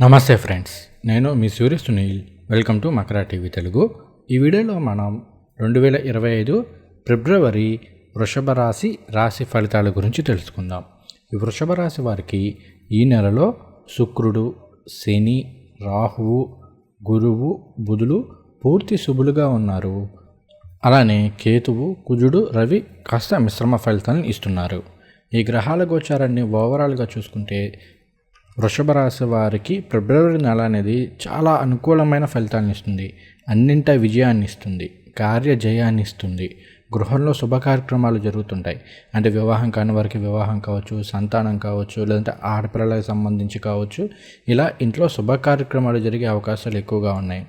నమస్తే ఫ్రెండ్స్ నేను మీ Surya Sunil. Welcome to Makara TV Telugu. ఈ వీడియోలో మనం రెండు వేల ఇరవై ఐదు ఫిబ్రవరి వృషభ రాశి రాశి ఫలితాల గురించి తెలుసుకుందాం. ఈ వృషభ రాశి వారికి ఈ నెలలో శుక్రుడు శని రాహువు గురువు బుధులు పూర్తి శుభులుగా ఉన్నారు. అలానే కేతువు కుజుడు రవి కాస్త మిశ్రమ ఫలితాలను ఇస్తున్నారు. ఈ గ్రహాల గోచారాన్ని ఓవరాల్గా చూసుకుంటే వృషభ రాశి వారికి ఫిబ్రవరి నెల అనేది చాలా అనుకూలమైన ఫలితాలను ఇస్తుంది. అన్నింట విజయాన్ని ఇస్తుంది. కార్య జయాన్ని ఇస్తుంది. గృహంలో శుభ కార్యక్రమాలు జరుగుతుంటాయి. అంటే వివాహం కాని వారికి వివాహం కావచ్చు సంతానం కావచ్చు లేదంటే ఆడపిల్లలకు సంబంధించి కావచ్చు ఇలా ఇంట్లో శుభ కార్యక్రమాలు జరిగే అవకాశాలు ఎక్కువగా ఉన్నాయి.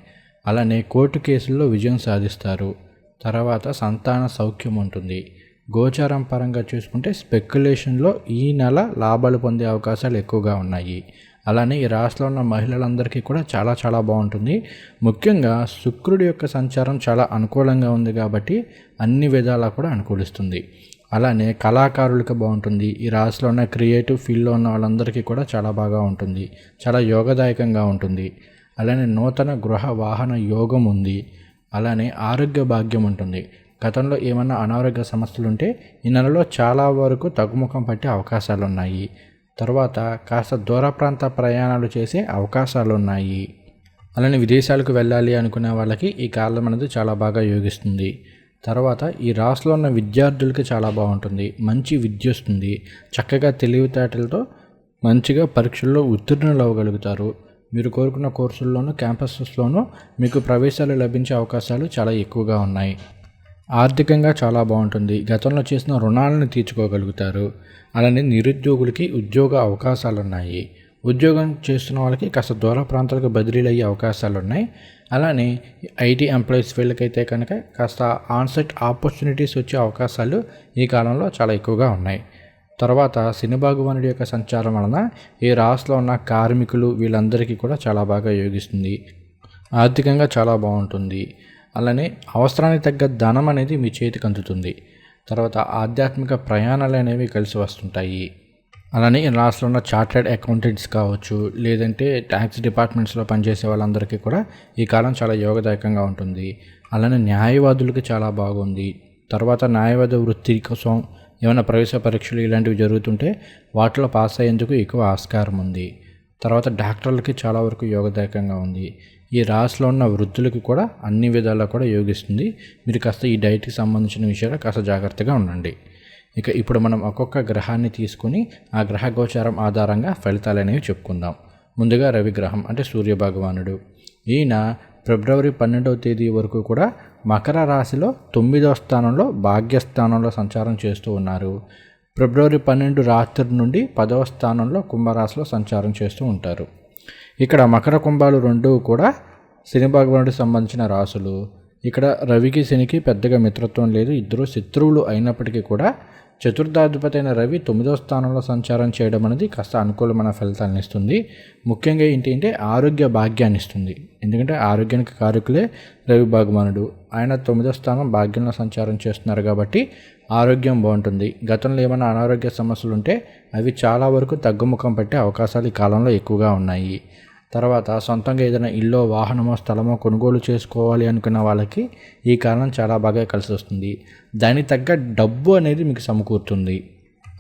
అలానే కోర్టు కేసుల్లో విజయం సాధిస్తారు. తర్వాత సంతాన సౌఖ్యం ఉంటుంది. గోచారం పరంగా చూసుకుంటే స్పెక్యులేషన్లో ఈ నెల లాభాలు పొందే అవకాశాలు ఎక్కువగా ఉన్నాయి. అలానే ఈ రాశిలో ఉన్న మహిళలందరికీ కూడా చాలా చాలా బాగుంటుంది. ముఖ్యంగా శుక్రుడి యొక్క సంచారం చాలా అనుకూలంగా ఉంది కాబట్టి అన్ని విధాలా కూడా అనుకూలిస్తుంది. అలానే కళాకారులకు బాగుంటుంది. ఈ రాశిలో ఉన్న క్రియేటివ్ ఫీల్డ్లో ఉన్న వాళ్ళందరికీ కూడా చాలా బాగా ఉంటుంది. చాలా యోగదాయకంగా ఉంటుంది. అలానే నూతన గృహ వాహన యోగం ఉంది. అలానే ఆరోగ్య భాగ్యం ఉంటుంది. గతంలో ఏమన్నా అనారోగ్య సమస్యలు ఉంటే ఈ నెలలో చాలా వరకు తగ్గుముఖం పట్టే అవకాశాలు ఉన్నాయి తర్వాత కాస్త దూర ప్రాంత ప్రయాణాలు చేసే అవకాశాలు ఉన్నాయి అలానే విదేశాలకు వెళ్ళాలి అనుకునే వాళ్ళకి ఈ కాలం అనేది చాలా బాగా యోగిస్తుంది. తర్వాత ఈ రాసులో ఉన్న విద్యార్థులకి చాలా బాగుంటుంది. మంచి విద్య వస్తుంది. చక్కగా తెలివితేటలతో మంచిగా పరీక్షల్లో ఉత్తీర్ణులు అవ్వగలుగుతారు. మీరు కోరుకున్న కోర్సుల్లోనూ క్యాంపసెస్లోనూ మీకు ప్రవేశాలు లభించే అవకాశాలు చాలా ఎక్కువగా ఉన్నాయి. ఆర్థికంగా చాలా బాగుంటుంది. గతంలో చేసిన రుణాలను తీర్చుకోగలుగుతారు. అలానే నిరుద్యోగులకి ఉద్యోగ అవకాశాలు ఉన్నాయి ఉద్యోగం చేస్తున్న వాళ్ళకి కాస్త దూర ప్రాంతాలకు బదిలీలు అయ్యే అవకాశాలు ఉన్నాయి అలానే ఐటీ ఎంప్లాయీస్ వీళ్ళకైతే కనుక కాస్త ఆన్సెట్ ఆపర్చునిటీస్ వచ్చే అవకాశాలు ఈ కాలంలో చాలా ఎక్కువగా ఉన్నాయి. తర్వాత శని యొక్క సంచారం వలన ఈ రాష్ట్రంలో ఉన్న కార్మికులు వీళ్ళందరికీ కూడా చాలా బాగా యోగిస్తుంది. ఆర్థికంగా చాలా బాగుంటుంది. అలానే అవసరానికి తగ్గ ధనం అనేది మీ చేతికి అందుతుంది. తర్వాత ఆధ్యాత్మిక ప్రయాణాలు అనేవి కలిసి వస్తుంటాయి. అలానే ఈ రాష్ట్రంలో ఉన్న చార్టెడ్ అకౌంటెంట్స్ కావచ్చు లేదంటే ట్యాక్స్ డిపార్ట్మెంట్స్లో పనిచేసే వాళ్ళందరికీ కూడా ఈ కాలం చాలా యోగదాయకంగా ఉంటుంది. అలానే న్యాయవాదులకి చాలా బాగుంది. తర్వాత న్యాయవాద వృత్తి కోసం ఏమైనా ప్రవేశ పరీక్షలు ఇలాంటివి జరుగుతుంటే వాటిలో పాస్ అయ్యేందుకు ఎక్కువ ఆస్కారం ఉంది. తర్వాత డాక్టర్లకి చాలా వరకు యోగదాయకంగా ఉంది. ఈ రాశిలో ఉన్న వృద్ధులకు కూడా అన్ని విధాలా కూడా యోగిస్తుంది. మీరు కాస్త ఈ డైట్కి సంబంధించిన విషయాలు కాస్త జాగ్రత్తగా ఉండండి. ఇక ఇప్పుడు మనం ఒక్కొక్క గ్రహాన్ని తీసుకుని ఆ గ్రహ గోచారం ఆధారంగా ఫలితాలు అనేవి చెప్పుకుందాం. ముందుగా రవి గ్రహం అంటే సూర్య భగవానుడు. ఈయన ఫిబ్రవరి పన్నెండవ తేదీ వరకు కూడా మకర రాశిలో తొమ్మిదవ స్థానంలో భాగ్యస్థానంలో సంచారం చేస్తూ ఉన్నారు. ఫిబ్రవరి పన్నెండు రాత్రి నుండి పదవ స్థానంలో కుంభరాశిలో సంచారం చేస్తూ ఉంటారు. ఇక్కడ మకర కుంభాలు రెండు కూడా శని భగవానుడికి సంబంధించిన రాసులు. ఇక్కడ రవికి శనికి పెద్దగా మిత్రత్వం లేదు. ఇద్దరు శత్రువులు అయినప్పటికీ కూడా చతుర్థాధిపతి అయిన రవి తొమ్మిదో స్థానంలో సంచారం చేయడం అనేది కాస్త అనుకూలమైన ఫలితాలను ఇస్తుంది. ముఖ్యంగా ఏంటి అంటే ఆరోగ్య భాగ్యాన్ని ఇస్తుంది. ఎందుకంటే ఆరోగ్యానికి కారకులే రవి భగవానుడు. ఆయన తొమ్మిదో స్థానం భాగ్యంలో సంచారం చేస్తున్నారు కాబట్టి ఆరోగ్యం బాగుంటుంది. గతంలో ఏమైనా అనారోగ్య సమస్యలు ఉంటే అవి చాలా వరకు తగ్గుముఖం పట్టే అవకాశాలు ఈ కాలంలో ఎక్కువగా ఉన్నాయి. తర్వాత సొంతంగా ఏదైనా ఇల్లో వాహనమో స్థలమో కొనుగోలు చేసుకోవాలి అనుకున్న వాళ్ళకి ఈ కారణం చాలా బాగా కలిసి వస్తుంది. దానికి తగ్గ డబ్బు అనేది మీకు సమకూరుతుంది.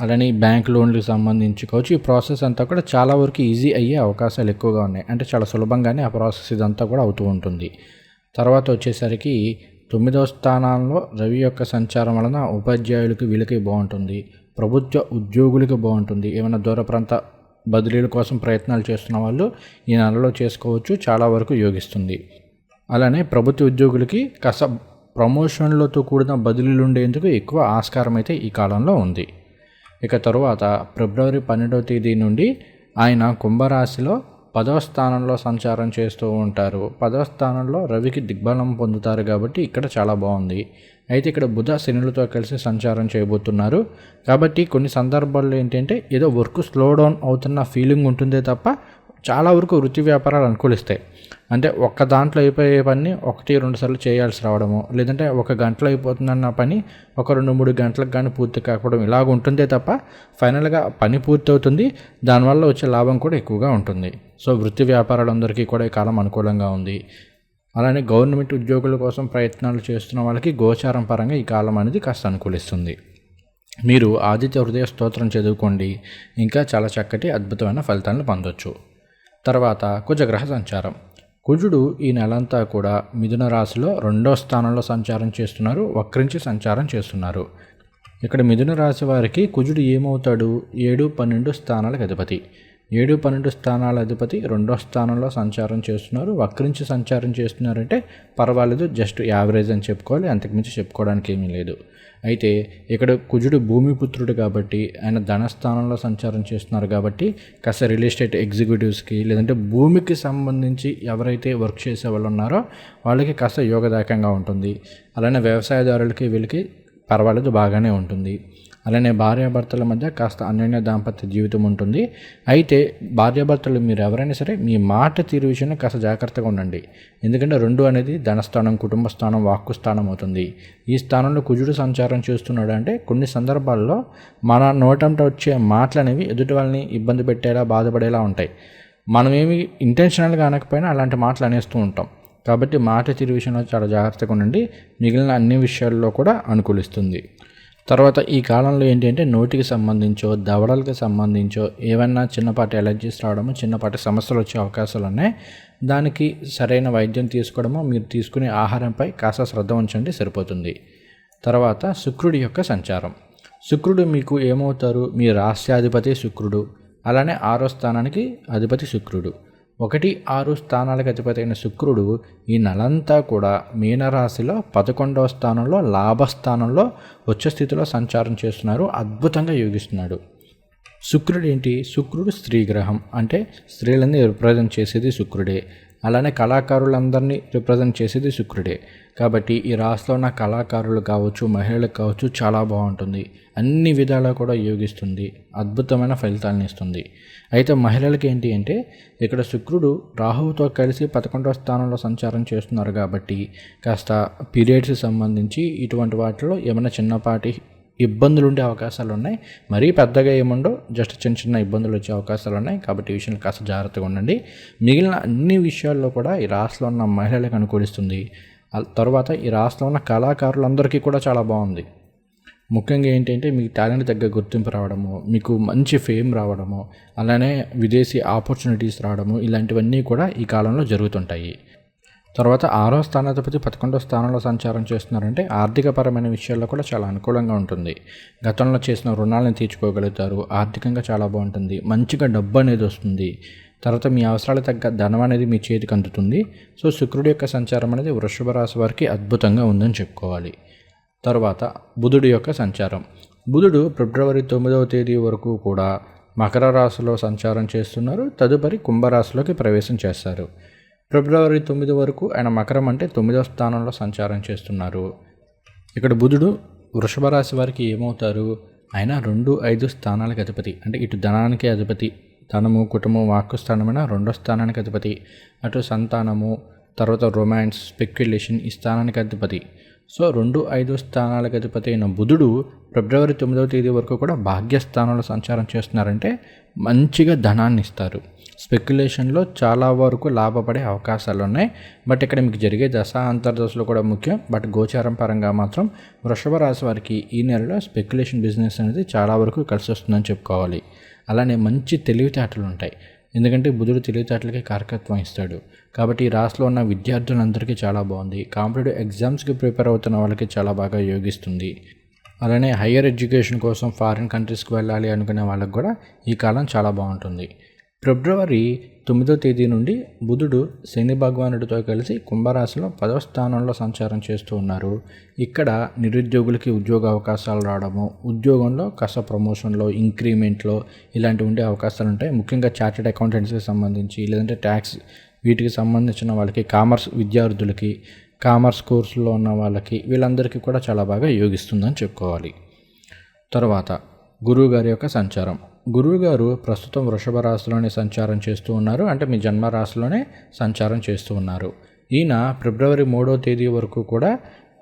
అలానే బ్యాంక్ లోన్లకు సంబంధించి కావచ్చు ఈ ప్రాసెస్ అంతా కూడా చాలా వరకు ఈజీ అయ్యే అవకాశాలు ఎక్కువగా ఉన్నాయి. అంటే చాలా సులభంగానే ఆ ప్రాసెస్ ఇదంతా కూడా అవుతూ ఉంటుంది. తర్వాత వచ్చేసరికి తొమ్మిదవ స్థానాల్లో రవి యొక్క సంచారం వలన ఉపాధ్యాయులకు వీళ్ళకి బాగుంటుంది. ప్రభుత్వ ఉద్యోగులకు బాగుంటుంది. ఏమైనా దూర ప్రాంత బదిలీల కోసం ప్రయత్నాలు చేస్తున్న వాళ్ళు ఈ నెలలో చేసుకోవచ్చు చాలా వరకు యోగిస్తుంది. అలానే ప్రభుత్వ ఉద్యోగులకి కాస్త ప్రమోషన్లతో కూడిన బదిలీలు ఉండేందుకు ఎక్కువ ఆస్కారం అయితే ఈ కాలంలో ఉంది. ఇక తరువాత ఫిబ్రవరి పన్నెండవ తేదీ నుండి ఆయన కుంభరాశిలో పదవ స్థానంలో సంచారం చేస్తూ ఉంటారు. పదవ స్థానంలో రవికి దిగ్బలం పొందుతారు కాబట్టి ఇక్కడ చాలా బాగుంది. అయితే ఇక్కడ బుధ శనులతో కలిసి సంచారం చేయబోతున్నారు. కాబట్టి కొన్ని సందర్భాల్లో ఏంటంటే ఏదో వర్క్ స్లో డౌన్ అవుతున్న ఫీలింగ్ ఉంటుందే తప్ప చాలా వరకు వృత్తి వ్యాపారాలు అనుకూలిస్తాయి. అంటే ఒక్క దాంట్లో అయిపోయే పని ఒకటి రెండు సార్లు చేయాల్సి రావడము లేదంటే ఒక గంటలో అయిపోతుందన్న పని ఒక రెండు మూడు గంటలకు కానీ పూర్తి కాకపోవడం ఇలాగ ఉంటుందే తప్ప ఫైనల్గా పని పూర్తి అవుతుంది. దానివల్ల వచ్చే లాభం కూడా ఎక్కువగా ఉంటుంది. సో వృత్తి వ్యాపారాలందరికీ కూడా ఈ కాలం అనుకూలంగా ఉంది. అలానే గవర్నమెంట్ ఉద్యోగుల కోసం ప్రయత్నాలు చేస్తున్న వాళ్ళకి గోచారం పరంగా ఈ కాలం అనేది కాస్త అనుకూలిస్తుంది. మీరు ఆదిత్య హృదయ స్తోత్రం చదువుకోండి. ఇంకా చాలా చక్కటి అద్భుతమైన ఫలితాలను పొందొచ్చు. తర్వాత కుజగ్రహ సంచారం. కుజుడు ఈ నెలంతా కూడా మిథున రాశిలో రెండో స్థానంలో సంచారం చేస్తున్నారు వక్రించి సంచారం చేస్తున్నారు. ఇక్కడ మిథున రాశి వారికి కుజుడు ఏమవుతాడు? ఏడు పన్నెండు స్థానాలకు అధిపతి. ఏడు పన్నెండు స్థానాల అధిపతి రెండో స్థానంలో సంచారం చేస్తున్నారు. వక్రించి సంచారం చేస్తున్నారంటే పర్వాలేదు జస్ట్ యావరేజ్ అని చెప్పుకోవాలి. అంతకుమించి చెప్పుకోవడానికి ఏమీ లేదు. అయితే ఇక్కడ కుజుడు భూమిపుత్రుడు కాబట్టి ఆయన ధనస్థానంలో సంచారం చేస్తున్నారు కాబట్టి కాస్త రియల్ ఎస్టేట్ ఎగ్జిక్యూటివ్స్కి లేదంటే భూమికి సంబంధించి ఎవరైతే వర్క్ చేసే వాళ్ళు ఉన్నారో వాళ్ళకి కాస్త యోగదాయకంగా ఉంటుంది. అలానే వ్యవసాయదారులకి వీళ్ళకి పర్వాలేదు బాగానే ఉంటుంది. అలానే భార్యాభర్తల మధ్య కాస్త అన్యోన్య దాంపత్య జీవితం ఉంటుంది. అయితే భార్యాభర్తలు మీరు ఎవరైనా సరే మీ మాట తీరు విషయంలో కాస్త జాగ్రత్తగా ఉండండి. ఎందుకంటే రెండు అనేది ధనస్థానం కుటుంబ స్థానం వాక్కు స్థానం అవుతుంది. ఈ స్థానంలో కుజుడు సంచారం చేస్తున్నాడు అంటే కొన్ని సందర్భాల్లో మన నోటంట వచ్చే మాటలు అనేవి ఎదుటి వాళ్ళని ఇబ్బంది పెట్టేలా బాధపడేలా ఉంటాయి. మనమేమి ఇంటెన్షనల్గా అనకపోయినా అలాంటి మాటలు అనేస్తూ ఉంటాం. కాబట్టి మాట తీరు విషయంలో చాలా జాగ్రత్తగా ఉండండి. మిగిలిన అన్ని విషయాల్లో కూడా అనుకూలిస్తుంది. తర్వాత ఈ కాలంలో ఏంటంటే నోటికి సంబంధించో దవడలకు సంబంధించో ఏమన్నా చిన్నపాటి ఎలర్జీస్ రావడము చిన్నపాటి సమస్యలు వచ్చే అవకాశాలు ఉన్నాయి. దానికి సరైన వైద్యం తీసుకోవడము మీరు తీసుకునే ఆహారంపై కాస్త శ్రద్ధ ఉంచండి సరిపోతుంది. తర్వాత శుక్రుడి యొక్క సంచారం. శుక్రుడు మీకు ఏమవుతారు? మీ రాష్ట్రాధిపతి శుక్రుడు. అలానే ఆరో స్థానానికి అధిపతి శుక్రుడు. ఒకటి ఆరు స్థానాలకు అధిపతి అయిన శుక్రుడు ఈ నెలంతా కూడా మీనరాశిలో పదకొండవ స్థానంలో లాభస్థానంలో వచ్చే స్థితిలో సంచారం చేస్తున్నారు అద్భుతంగా యోగిస్తున్నాడు. శుక్రుడు ఏంటి శుక్రుడు స్త్రీ గ్రహం అంటే స్త్రీలని రిప్రజెంట్ చేసేది శుక్రుడే. అలానే కళాకారులందరినీ రిప్రజెంట్ చేసేది శుక్రుడే. కాబట్టి ఈ రాశిలో ఉన్న కళాకారులు కావచ్చు మహిళలకు కావచ్చు చాలా బాగుంటుంది. అన్ని విధాలా కూడా యోగిస్తుంది. అద్భుతమైన ఫలితాలను ఇస్తుంది. అయితే మహిళలకి ఏంటి అంటే ఇక్కడ శుక్రుడు రాహువుతో కలిసి పదకొండవ స్థానంలో సంచారం చేస్తున్నారు కాబట్టి కాస్త పీరియడ్స్కి సంబంధించి ఇటువంటి వాటిలో ఏమైనా చిన్నపాటి ఇబ్బందులు ఉండే అవకాశాలు ఉన్నాయి మరీ పెద్దగా ఏముండో జస్ట్ చిన్న చిన్న ఇబ్బందులు వచ్చే అవకాశాలు ఉన్నాయి కాబట్టి ఈ విషయంలో కాస్త జాగ్రత్తగా ఉండండి. మిగిలిన అన్ని విషయాల్లో కూడా ఈ రాష్ట్రంలో ఉన్న మహిళలకు అనుకూలిస్తుంది. తర్వాత ఈ రాష్ట్రంలో ఉన్న కళాకారులందరికీ కూడా చాలా బాగుంది. ముఖ్యంగా ఏంటంటే మీకు టాలెంట్ తగ్గ గుర్తింపు రావడము మీకు మంచి ఫేమ్ రావడము అలానే విదేశీ ఆపర్చునిటీస్ రావడము ఇలాంటివన్నీ కూడా ఈ కాలంలో జరుగుతుంటాయి. తర్వాత ఆరో స్థానాధిపతి పదకొండో స్థానంలో సంచారం చేస్తున్నారంటే ఆర్థికపరమైన విషయాల్లో కూడా చాలా అనుకూలంగా ఉంటుంది. గతంలో చేసిన రుణాలను తీర్చుకోగలుగుతారు. ఆర్థికంగా చాలా బాగుంటుంది. మంచిగా డబ్బు అనేది వస్తుంది. తర్వాత మీ అవసరాలు తగ్గ ధనం అనేది మీ చేతికి అందుతుంది. సో శుక్రుడి యొక్క సంచారం అనేది వృషభ రాశి వారికి అద్భుతంగా ఉందని చెప్పుకోవాలి. తర్వాత బుధుడి యొక్క సంచారం. బుధుడు ఫిబ్రవరి తొమ్మిదవ తేదీ వరకు కూడా మకర రాశిలో సంచారం చేస్తున్నారు. తదుపరి కుంభరాశిలోకి ప్రవేశం చేస్తారు. ఫిబ్రవరి తొమ్మిది వరకు ఆయన మకరం అంటే తొమ్మిదవ స్థానంలో సంచారం చేస్తున్నారు. ఇక్కడ బుధుడు వృషభ రాశి వారికి ఏమవుతారు? ఆయన రెండు ఐదు స్థానాలకు అధిపతి. అంటే ఇటు ధనానికి అధిపతి ధనము కుటుంబం వాక్కు స్థానమైన రెండో స్థానానికి అధిపతి. అటు సంతానము తర్వాత రొమాన్స్ స్పెక్యులేషన్ ఈ స్థానానికి అధిపతి. సో రెండు ఐదు స్థానాలకు అధిపతి అయిన బుధుడు ఫిబ్రవరి తొమ్మిదవ తేదీ వరకు కూడా భాగ్యస్థానంలో సంచారం చేస్తున్నారంటే మంచిగా ధనాన్ని ఇస్తారు. స్పెక్యులేషన్లో చాలా వరకు లాభపడే అవకాశాలు ఉన్నాయి. బట్ ఇక్కడ మీకు జరిగే దశ అంతర్దశలు కూడా ముఖ్యం. బట్ గోచారం పరంగా మాత్రం వృషభ రాశి వారికి ఈ నెలలో స్పెక్యులేషన్ బిజినెస్ అనేది చాలా వరకు కలిసి వస్తుందని చెప్పుకోవాలి. అలానే మంచి తెలివితేటలు ఉంటాయి. ఎందుకంటే బుధుడు తెలివితేటలకి కారకత్వం ఇస్తాడు. కాబట్టి ఈ రాష్ట్రంలో ఉన్న విద్యార్థులందరికీ చాలా బాగుంది. కాంపిటేటివ్ ఎగ్జామ్స్కి ప్రిపేర్ అవుతున్న వాళ్ళకి చాలా బాగా యోగిస్తుంది. అలానే హయ్యర్ ఎడ్యుకేషన్ కోసం ఫారిన్ కంట్రీస్కి వెళ్ళాలి అనుకునే వాళ్ళకి కూడా ఈ కాలం చాలా బాగుంటుంది. ఫిబ్రవరి తొమ్మిదో తేదీ నుండి బుధుడు శని భగవానుడితో కలిసి కుంభరాశిలో పదవ స్థానంలో సంచారం చేస్తూ ఉన్నారు. ఇక్కడ నిరుద్యోగులకి ఉద్యోగ అవకాశాలు రావడము ఉద్యోగంలో కాస్త ప్రమోషన్లో ఇంక్రిమెంట్లో ఇలాంటివి ఉండే అవకాశాలు ఉంటాయి. ముఖ్యంగా చార్టెడ్ అకౌంటెంట్స్కి సంబంధించి లేదంటే ట్యాక్స్ వీటికి సంబంధించిన వాళ్ళకి కామర్స్ విద్యార్థులకి కామర్స్ కోర్సులో ఉన్న వాళ్ళకి వీళ్ళందరికీ కూడా చాలా బాగా యోగిస్తుందని చెప్పుకోవాలి. తర్వాత గురువు గారి యొక్క సంచారం. గురువుగారు ప్రస్తుతం వృషభ రాశిలోనే సంచారం చేస్తూ ఉన్నారు. అంటే మీ జన్మ రాశిలోనే సంచారం చేస్తూ ఉన్నారు. ఈయన ఫిబ్రవరి మూడో తేదీ వరకు కూడా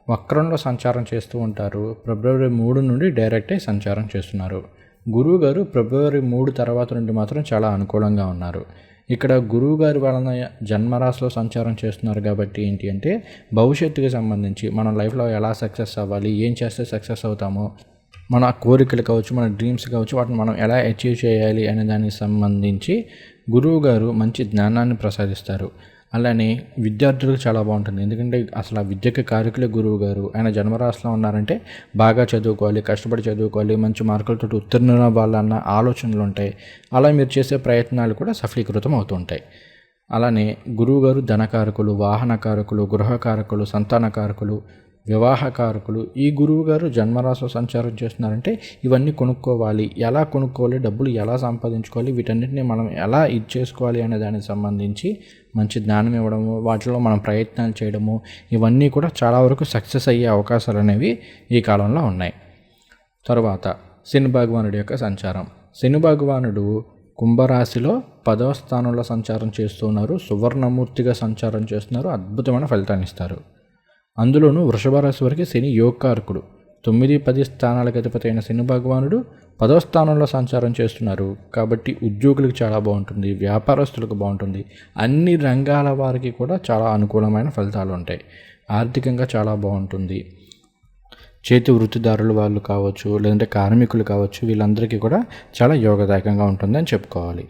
వక్రంలో సంచారం చేస్తూ ఉంటారు. ఫిబ్రవరి మూడు నుండి డైరెక్టే సంచారం చేస్తున్నారు. గురువు గారు ఫిబ్రవరి మూడు తర్వాత నుండి మాత్రం చాలా అనుకూలంగా ఉన్నారు. ఇక్కడ గురువు గారి వలన జన్మరాశిలో సంచారం చేస్తున్నారు కాబట్టి ఏంటి అంటే భవిష్యత్తుకి సంబంధించి మన లైఫ్లో ఎలా సక్సెస్ అవ్వాలి ఏం చేస్తే సక్సెస్ అవుతామో మన కోరికలు కావచ్చు మన డ్రీమ్స్ కావచ్చు వాటిని మనం ఎలా అచీవ్ చేయాలి అనే దానికి సంబంధించి గురువు గారు మంచి జ్ఞానాన్ని ప్రసాదిస్తారు. అలానే విద్యార్థులకు చాలా బాగుంటుంది. ఎందుకంటే అసలు ఆ విద్యకి కారకులే గురువు గారు. ఆయన జన్మరాశిలో ఉన్నారంటే బాగా చదువుకోవాలి కష్టపడి చదువుకోవాలి మంచి మార్కులతో ఉత్తీర్ణ వాళ్ళన్న ఆలోచనలు ఉంటాయి. అలా మీరు చేసే ప్రయత్నాలు కూడా సఫలీకృతం అవుతుంటాయి అలానే గురువుగారు ధనకారకులు వాహనకారకులు గృహకారకులు సంతానకారకులు వివాహకారకులు. ఈ గురువు గారు జన్మరాశి సంచారం చేస్తున్నారంటే ఇవన్నీ కొనుక్కోవాలి. ఎలా కొనుక్కోవాలి? డబ్బులు ఎలా సంపాదించుకోవాలి? వీటన్నిటిని మనం ఎలా ఇది చేసుకోవాలి అనే దానికి సంబంధించి మంచి జ్ఞానం ఇవ్వడము వాటిలో మనం ప్రయత్నాలు చేయడము ఇవన్నీ కూడా చాలా వరకు సక్సెస్ అయ్యే అవకాశాలు అనేవి ఈ కాలంలో ఉన్నాయి. తర్వాత శని భగవానుడి యొక్క సంచారం. శని భగవానుడు కుంభరాశిలో పదవ స్థానంలో సంచారం చేస్తున్నారు సువర్ణమూర్తిగా సంచారం చేస్తున్నారు. అద్భుతమైన ఫలితాన్ని ఇస్తారు. అందులోనూ వృషభ రాశి వరకు శని యోగకారకుడు. తొమ్మిది పది స్థానాలకు అధిపతి అయిన శని భగవానుడు పదో స్థానంలో సంచారం చేస్తున్నారు. కాబట్టి ఉద్యోగులకు చాలా బాగుంటుంది వ్యాపారస్తులకు బాగుంటుంది. అన్ని రంగాల వారికి కూడా చాలా అనుకూలమైన ఫలితాలు ఉంటాయి. ఆర్థికంగా చాలా బాగుంటుంది. చేతి వృత్తిదారులు వాళ్ళు కావచ్చు లేదంటే కార్మికులు కావచ్చు వీళ్ళందరికీ కూడా చాలా యోగదాయకంగా ఉంటుంది అని చెప్పుకోవాలి.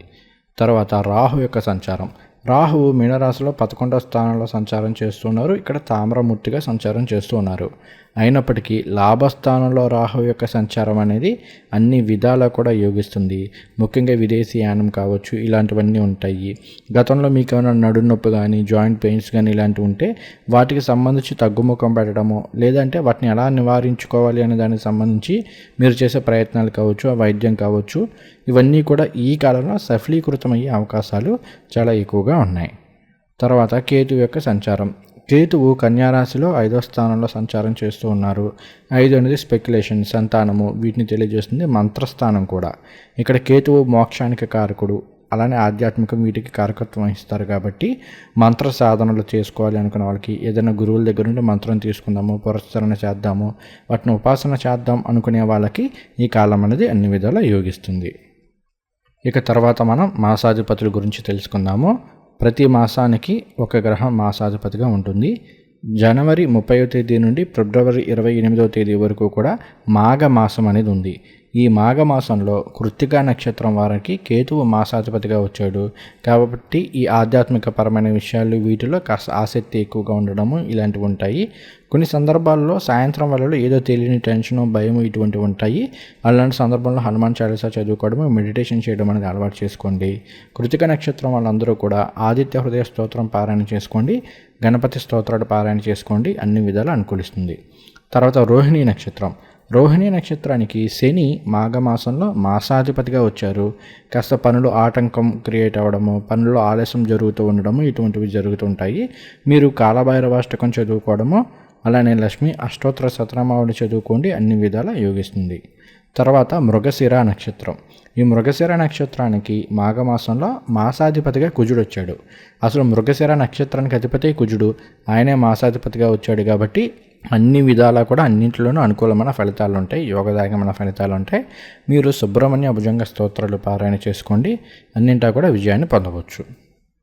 తర్వాత రాహు యొక్క సంచారం. రాహువు మీనరాశిలో పదకొండవ స్థానంలో సంచారం చేస్తున్నారు. ఇక్కడ తామ్రమూర్తిగా సంచారం చేస్తూ ఉన్నారు. అయినప్పటికీ లాభస్థానంలో రాహు యొక్క సంచారం అనేది అన్ని విధాలా కూడా యోగిస్తుంది. ముఖ్యంగా విదేశీ యానం కావచ్చు ఇలాంటివన్నీ ఉంటాయి. గతంలో మీకు ఏమైనా నడునొప్పి కానీ జాయింట్ పెయిన్స్ కానీ ఇలాంటివి ఉంటే వాటికి సంబంధించి తగ్గుముఖం పెట్టడము లేదంటే వాటిని ఎలా నివారించుకోవాలి అనే దానికి సంబంధించి మీరు చేసే ప్రయత్నాలు కావచ్చు ఆ వైద్యం కావచ్చు ఇవన్నీ కూడా ఈ కాలంలో సఫలీకృతమయ్యే అవకాశాలు చాలా ఎక్కువగా ఉన్నాయి. తర్వాత కేతు యొక్క సంచారం. కేతువు కన్యారాశిలో ఐదో స్థానంలో సంచారం చేస్తూ ఉన్నారు. ఐదు అనేది స్పెక్యులేషన్ సంతానము. వీటిని తెలియజేస్తుంది మంత్రస్థానం కూడా. ఇక్కడ కేతువు మోక్షానికి కారకుడు. అలానే ఆధ్యాత్మికం వీటికి కారకత్వం వహిస్తారు కాబట్టి మంత్ర సాధనలు చేసుకోవాలి అనుకున్న వాళ్ళకి ఏదైనా గురువుల దగ్గర నుండి మంత్రం తీసుకుందాము పురస్కరణ చేద్దాము వాటిని ఉపాసన చేద్దాం అనుకునే వాళ్ళకి ఈ కాలం అనేది అన్ని విధాలా యోగిస్తుంది. ఇక తర్వాత మనం మాసాధిపతుల గురించి తెలుసుకుందాము. ప్రతి మాసానికి ఒక గ్రహం మాసాధిపతిగా ఉంటుంది. జనవరి ముప్పై తేదీ నుండి ఫిబ్రవరి ఇరవై ఎనిమిదవ తేదీ వరకు కూడా మాఘ మాసం అనేది ఉంది. ఈ మాఘమాసంలో కృత్తికా నక్షత్రం వారికి కేతువు మాసాధిపతిగా వచ్చాడు. కాబట్టి ఈ ఆధ్యాత్మిక పరమైన విషయాలు వీటిలో కాస్త ఆసక్తి ఎక్కువగా ఉండడము ఇలాంటివి ఉంటాయి. కొన్ని సందర్భాల్లో సాయంత్రం వేళలో ఏదో తెలియని టెన్షన్ భయం ఇటువంటివి ఉంటాయి. అలాంటి సందర్భంలో హనుమాన్ చాలీసా చదువుకోవడము మెడిటేషన్ చేయడం అనేది అలవాటు చేసుకోండి. కృతిక నక్షత్రం వాళ్ళందరూ కూడా ఆదిత్య హృదయ స్తోత్రం పారాయణ చేసుకోండి గణపతి స్తోత్రాలు పారాయణ చేసుకోండి అన్ని విధాలు అనుకూలిస్తుంది. తర్వాత రోహిణి నక్షత్రం. రోహిణి నక్షత్రానికి శని మాఘమాసంలో మాసాధిపతిగా వచ్చారు. కాస్త పనులు ఆటంకం క్రియేట్ అవ్వడము పనులు ఆలస్యం జరుగుతూ ఉండడము ఇటువంటివి జరుగుతుంటాయి. మీరు కాలభైరవాష్టకం చదువుకోవడము అలానే లక్ష్మి అష్టోత్తర సతనామావళి చదువుకోండి అన్ని విధాలా యోగిస్తుంది. తర్వాత మృగశిర నక్షత్రం. ఈ మృగశిర నక్షత్రానికి మాఘమాసంలో మాసాధిపతిగా కుజుడు వచ్చాడు అసలు మృగశిర నక్షత్రానికి అధిపతి కుజుడు. ఆయనే మాసాధిపతిగా వచ్చాడు కాబట్టి అన్ని విధాలా కూడా అన్నింటిలోనూ అనుకూలమైన ఫలితాలు ఉంటాయి యోగదాయకమైన ఫలితాలు ఉంటాయి. మీరు సుబ్రహ్మణ్య భుజంగ స్తోత్రాలు పారాయణ చేసుకోండి అన్నింటా కూడా విజయాన్ని పొందవచ్చు.